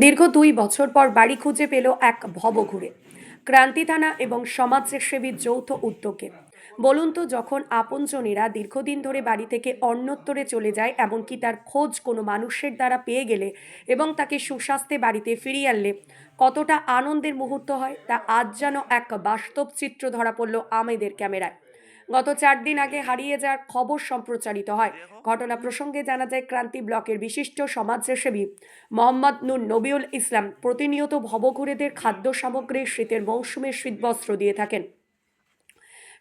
দীর্ঘ দুই বছর পর বাড়ি খুঁজে পেল এক ভবঘুরে। ক্রান্তি থানা এবং সমাজসেবীর যৌথ উদ্যোগে। বলুন তো, যখন আপনজনেরা দীর্ঘদিন ধরে বাড়ি থেকে অন্যত্তরে চলে যায় এমনকি তার খোঁজ কোনো মানুষের দ্বারা পেয়ে গেলে এবং তাকে সুস্বাস্থ্যে বাড়িতে ফিরিয়ে আনলে কতটা আনন্দের মুহূর্ত হয়, তা আজ যেন এক বাস্তব চিত্র ধরা পড়ল আমেদের ক্যামেরায়। গত চার দিন আগে হারিয়ে যাওয়ার খবর সম্প্রচারিত হয়। ঘটনা প্রসঙ্গে জানা যায়, ক্রান্তি ব্লকের বিশিষ্ট সমাজসেবী মোহাম্মদ নুর নবিউল ইসলাম প্রতিনিয়ত ভবঘুরেদের খাদ্য সামগ্রী, শীতের মৌসুমে শীতবস্ত্র দিয়ে থাকেন।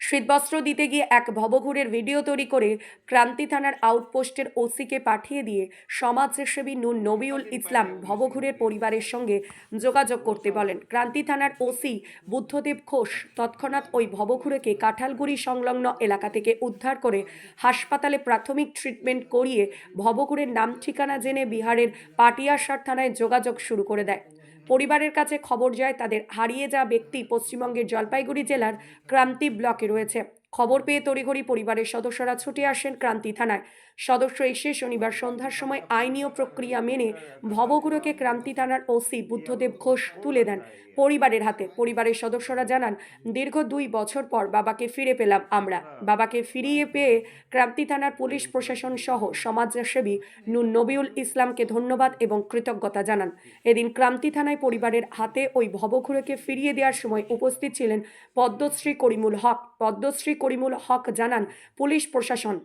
শীতবস্ত্র দিতে গিয়ে এক ভবঘুরের ভিডিও তৈরি করে ক্রান্তি থানার আউটপোস্টের ওসিকে পাঠিয়ে দিয়ে সমাজসেবী নুন নবিউল ইসলাম ভবঘুরের পরিবারের সঙ্গে যোগাযোগ করতে বলেন। ক্রান্তি থানার ওসি বুদ্ধদেব ঘোষ তৎক্ষণাৎ ওই ভবঘুরেকে কাঁঠালগুড়ি সংলগ্ন এলাকা থেকে উদ্ধার করে হাসপাতালে প্রাথমিক ট্রিটমেন্ট করিয়ে ভবঘুরের নাম ঠিকানা জেনে বিহারের পাটিয়াসার থানায় যোগাযোগ শুরু করে দেয়। পরিবারের কাছে খবর যায় তাদের হারিয়ে যাওয়া ব্যক্তি পশ্চিমবঙ্গের জলপাইগুড়ি জেলার ক্রান্তি ব্লকে রয়েছে। খবর পেয়ে তড়িঘড়ি পরিবারের সদস্যরা ছুটে আসেন ক্রান্তি থানায়। সদস্য এসে শনিবার সন্ধ্যার সময় আইনীয় প্রক্রিয়া মেনে ভবগুরুকে ক্রান্তি থানার ওসি বুদ্ধদেব ঘোষ তুলে দেন পরিবারের হাতে। পরিবারের সদস্যরা জানান, দীর্ঘ দুই বছর পর বাবাকে ফিরে পেলাম আমরা। বাবাকে ফিরিয়ে পেয়ে ক্রান্তি থানার পুলিশ প্রশাসন সহ সমাজসেবী নুন নবিউল ইসলামকে ধন্যবাদ এবং কৃতজ্ঞতা জানান। এদিন ক্রান্তি থানায় পরিবারের হাতে ওই ভবঘুরেকে ফিরিয়ে দেওয়ার সময় উপস্থিত ছিলেন পদ্মশ্রী করিমুল হক। পদ্মশ্রী করিমুল হক জানান পুলিশ প্রশাসন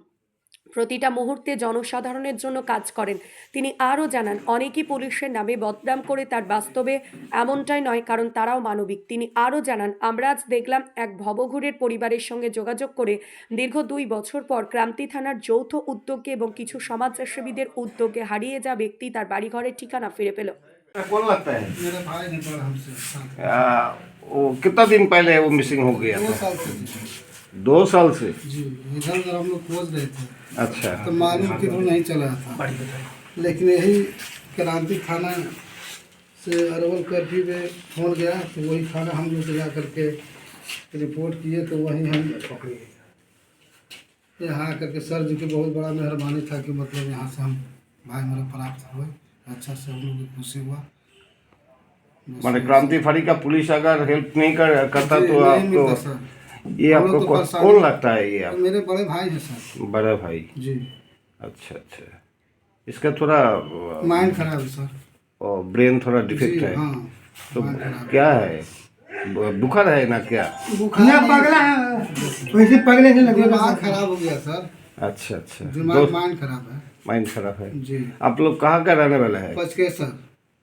প্রতিটা মুহূর্তে জনসাধারণের জন্য কাজ করেন তিনি আরও জানান অনেকেই পুলিশের নামে বদনাম করে তার বাস্তবে এমনটাই নয় কারণ তারাও মানবিক তিনি আরও জানান আমরা আজ দেখলাম এক ভবঘুরের পরিবারের সঙ্গে যোগাযোগ করে দীর্ঘ দুই বছর পর ক্রান্তি থানার যৌথ উদ্যোগে এবং কিছু সমাজসেবীদের উদ্যোগে হারিয়ে যা ব্যক্তি তার বাড়িঘরের ঠিকানা ফিরে পেল कौन लगता है मेरा भाई नहीं पड़ा हमसे साथ में। आ, वो कितना दिन पहले वो मिसिंग हो गया दो था साल से जी। दो साल से? जी इधर उधर हम लोग खोज रहे थे। अच्छा। तो मालूम किधर नहीं चला था। लेकिन यही क्रांति थाना से अरवल कर्फ्यू में फ़ोन गया तो वही थाना हम लोग जा करके रिपोर्ट किए तो वहीं हम यहाँ आकर के सर जी की बहुत बड़ा मेहरबानी था कि मतलब यहाँ से हम भाई मेरा प्राप्त हुए। अच्छा से हम लोग खुशी हुआ। माने क्रांति फाड़ी का पुलिस अगर हेल्प नहीं कर, करता तो मिलता सर। ये आपको तो कौन लगता है ये तो आप मेरे बड़े भाई हैं सर। बड़ा भाई? जी। अच्छा अच्छा। इसका थोड़ा माइंड खराब है सर। और ब्रेन थोड़ा डिफेक्ट है। हाँ तो माइंड खराब है। क्या है? बुखार है ना क्या? बुखार पगला है। वैसे पगले से लगे दिमाग खराब हो गया सर। अच्छा अच्छा। दिमाग माइंड खराब है। माइंड खराब है? जी। आप लोग कहाँ का रहने वाला है? पचकेसर।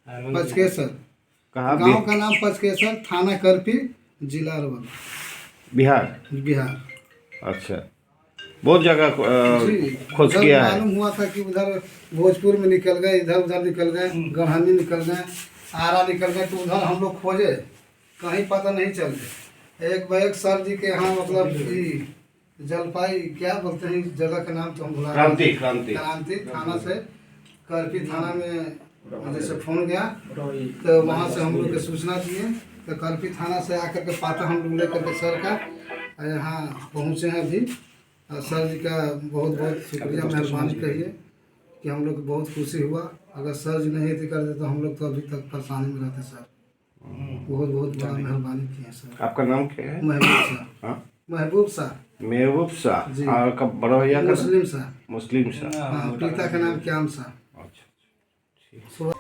पचकेसर। कहाँ गाँव का नाम पचकेसर थाना करपी जिला अरवल। बिहार? बिहार। अच्छा। बहुत जगह खोज किया है। मालूम हुआ था कि उधर भोजपुर में निकल गए इधर उधर निकल गए गढ़हनी निकल गए आरा निकल गए तो उधर हम लोग खोजे। कहीं पता नहीं चलते एक बैग सर जी के यहाँ मतलब जलपाई क्या बोलते हैं जगह का नाम तो हम भुला क्रांति क्रांति। क्रांति थाना से करपी थाना में जैसे फ़ोन गया तो वहाँ से हम लोग के सूचना दिए। तो करपी थाना से आकर के पाता हम लोग लेकर के सर का यहाँ पहुँचे हैं अभी। सर जी का बहुत बहुत शुक्रिया मेहरबानी कहिए कि हम लोग बहुत खुशी हुआ। अगर सर जी नहीं थी करते तो हम लोग तो अभी तक परेशानी में रहते सर। बहुत बहुत बड़ा मेहरबानी किए सर। आपका नाम क्या है? महबूब शाह हाँ? महबूब शाह महबूब शाह। और बड़ा भैया मुस्लिम शाह मुस्लिम शाह हाँ पिता का नाम क्याम शाह